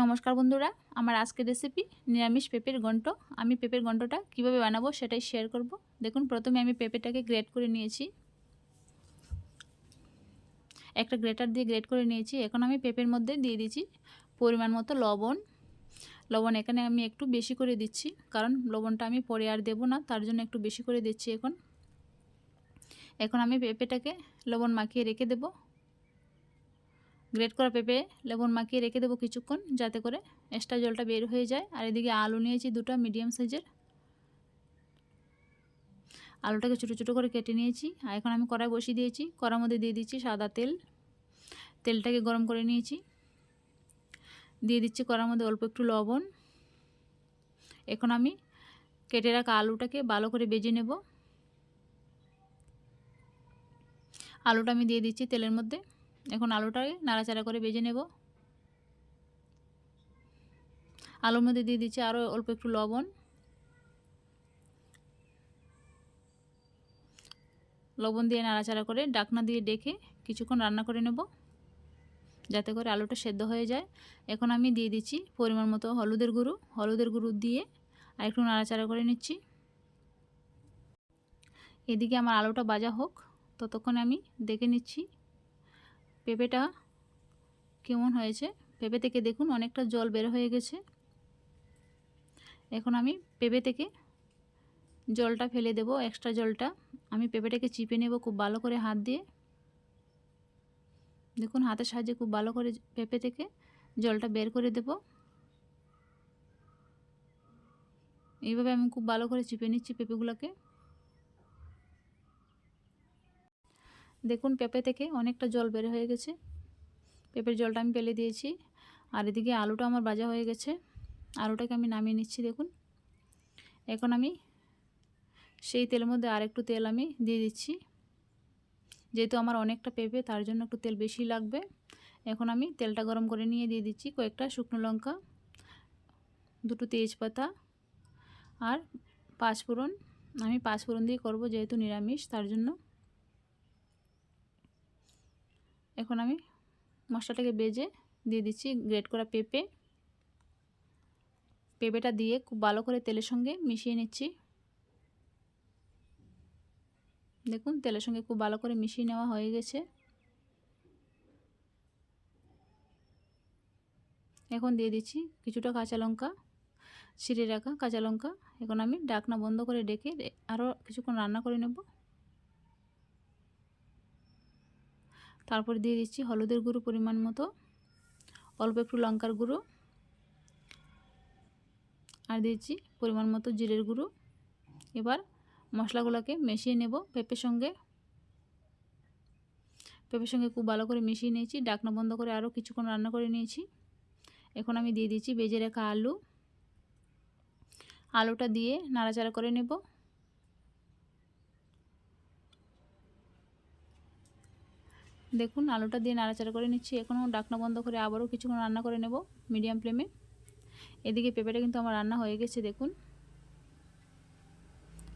নমস্কার বন্ধুরা, আমার আজকের রেসিপি নিরামিষ পেঁপের ঘন্ট। আমি পেঁপের ঘন্টটা কীভাবে বানাবো সেটাই শেয়ার করব। দেখুন, প্রথমে আমি পেঁপেটাকে গ্রেট করে নিয়েছি। একটা গ্রেটার দিয়ে গ্রেট করে নিয়েছি। এখন আমি পেঁপের মধ্যে দিয়ে দিচ্ছি পরিমাণ মতো লবণ। লবণ এখানে আমি একটু বেশি করে দিচ্ছি, কারণ লবণটা আমি পরে আর দেবো না, তার জন্য একটু বেশি করে দিচ্ছি এখন। এখন আমি পেঁপেটাকে লবণ মাখিয়ে রেখে দেবো। গ্রেট করা পেঁপে, লেবুন মাখিয়ে রেখে দেবো কিছুক্ষণ যাতে করে এক্সট্রা জলটা বের হয়ে যায়। আর এদিকে আলু নিয়েছি দুটো মিডিয়াম সাইজের আলুটাকে ছোটো ছোটো করে কেটে নিয়েছি। আর এখন আমি কড়াই বসিয়ে দিয়েছি। কড়ার মধ্যে দিয়ে দিচ্ছি সাদা তেল। তেলটাকে গরম করে নিয়েছি। দিয়ে দিচ্ছি কড়ার মধ্যে অল্প একটু লবণ। এখন আমি কেটে রাখা আলুটাকে ভালো করে বেজে নেব। আলুটা আমি দিয়ে দিচ্ছি তেলের মধ্যে। এখন আলুটাকে নাড়াচাড়া করে বেজে নেব। আলুর মধ্যে দিয়ে দিচ্ছি আরও অল্প একটু লবণ। লবণ দিয়ে নাড়াচাড়া করে ডাকনা দিয়ে ডেকে কিছুক্ষণ রান্না করে নেব, যাতে করে আলুটা সেদ্ধ হয়ে যায়। এখন আমি দিয়ে দিচ্ছি পরিমাণ মতো হলুদের গুঁড়ো। হলুদের গুঁড়ো দিয়ে আর একটু নাড়াচাড়া করে নিচ্ছি। এদিকে আমার আলুটা বাজা হোক, ততক্ষণ আমি দেখে নিচ্ছি পেঁপেটা কেমন হয়েছে? পেঁপে থেকে দেখুন অনেকটা জল বের হয়ে গেছে। এখন আমি পেঁপে থেকে জলটা ফেলে দেব এক্সট্রা জলটা। আমি পেঁপেটাকে চিপে নেব খুব ভালো করে হাত দিয়ে। দেখুন হাতের সাহায্যে খুব ভালো করে পেঁপে থেকে জলটা বের করে দেব। এইভাবে আমি খুব ভালো করে চিপে নিচ্ছি পেঁপেগুলোকে। দেখুন পেঁপে থেকে অনেকটা জল বের হয়ে গেছে। পেঁপের জলটা আমি পেলে দিয়েছি। আর এদিকে আলুটা আমার ভাজা হয়ে গেছে। আলুটাকে আমি নামিয়ে নিচ্ছি, দেখুন। এখন আমি সেই তেলের মধ্যে আর একটু তেল আমি দিয়ে দিচ্ছি। যেহেতু আমার অনেকটা পেঁপে, তার জন্য একটু তেল বেশি লাগবে। এখন আমি তেলটা গরম করে নিয়ে দিয়ে দিচ্ছি কয়েকটা শুকনো লঙ্কা, দুটো তেজপাতা আর পাঁচফোড়ন। আমি পাঁচফোড়ন দিয়ে করব যেহেতু নিরামিষ, তার জন্য এখন আমি মশলাটাকে বেজে দিয়ে দিচ্ছি গ্রেট করা পেঁপে। পেঁপেটা দিয়ে খুব ভালো করে তেলের সঙ্গে মিশিয়ে নিচ্ছি। দেখুন, তেলের সঙ্গে খুব ভালো করে মিশিয়ে নেওয়া হয়ে গেছে। এখন দিয়ে দিচ্ছি কিছুটা কাঁচা লঙ্কা, ছিঁড়ে রাখা কাঁচা লঙ্কা। এখন আমি ডাকনা বন্ধ করে ডেকে আরও কিছুক্ষণ রান্না করে নেব। তারপর দিয়ে দিচ্ছি হলুদের গুঁড়ো পরিমাণ মতো, অল্প একটু লঙ্কার গুঁড়ো, আর দিয়েছি পরিমাণ মতো জিরের গুঁড়ো। এবার মশলাগুলোকে মিশিয়ে নেব পেঁপের সঙ্গে। পেঁপের সঙ্গে খুব ভালো করে মিশিয়ে নিয়েছি, ডাকনা বন্ধ করে আরও কিছুক্ষণ রান্না করে নিয়েছি। এখন আমি দিয়ে দিচ্ছি বেজে রাখা আলু। আলুটা দিয়ে নাড়াচাড়া করে নেব। দেখুন, আলুটা দিয়ে নাড়াচাড়া করে নিচ্ছি। এখনও ডাকনা বন্ধ করে আবারও কিছুক্ষণ রান্না করে নেব মিডিয়াম ফ্লেমে। এদিকে পেঁপেটা কিন্তু আমার রান্না হয়ে গেছে, দেখুন।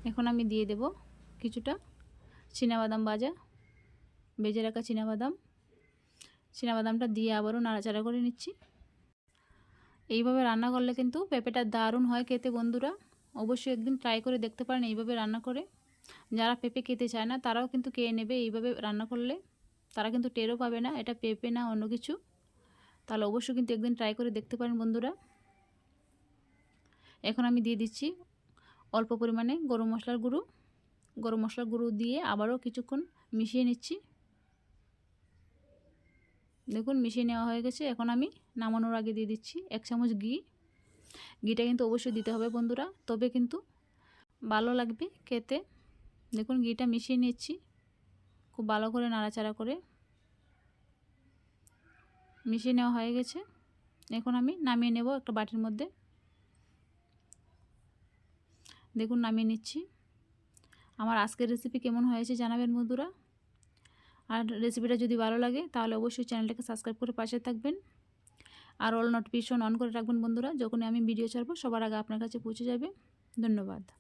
এখন আমি দিয়ে দেব কিছুটা বাদাম ভাজা বেজে রাখা বাদাম বাদামটা দিয়ে আবারও নাড়াচাড়া করে নিচ্ছি। এইভাবে রান্না করলে কিন্তু পেঁপেটা দারুণ হয় খেতে বন্ধুরা। অবশ্যই একদিন ট্রাই করে দেখতে পারেন এইভাবে রান্না করে। যারা পেঁপে খেতে চায় না, তারাও কিন্তু খেয়ে নেবে এইভাবে রান্না করলে। তারা কিন্তু টেরও পাবে না, এটা পেঁপে না, অন্য কিছু। তাহলে অবশ্যই কিন্তু একদিন ট্রাই করে দেখতে পারেন বন্ধুরা। এখন আমি দিয়ে দিচ্ছি অল্প পরিমাণে গরম মশলার গুঁড়ো। গরম মশলার গুঁড়ো দিয়ে আবারও কিছুক্ষণ মিশিয়ে নিচ্ছি। দেখুন, মিশিয়ে নেওয়া হয়ে গেছে। এখন আমি নামানোর আগে দিয়ে দিচ্ছি এক চামচ ঘি। ঘিটা কিন্তু অবশ্যই দিতে হবে বন্ধুরা, তবে কিন্তু ভালো লাগবে খেতে। দেখুন, ঘিটা মিশিয়ে নিচ্ছি। খুব ভালো করে নাড়াচাড়া করে মিশিয়ে নেওয়া হয়ে গেছে। এখন আমি নামিয়ে নেব একটা বাটির মধ্যে। দেখুন, নামিয়ে নিচ্ছি। আমার আজকের রেসিপি কেমন হয়েছে জানাবেন বন্ধুরা। আর রেসিপিটা যদি ভালো লাগে, তাহলে অবশ্যই চ্যানেলটাকে সাবস্ক্রাইব করে পাশে থাকবেন। আর অল নোটিফিকেশন অন করে রাখবেন বন্ধুরা, যখনই আমি ভিডিও ছাড়বো, সবার আগে আপনার কাছে পৌঁছে যাবে। ধন্যবাদ।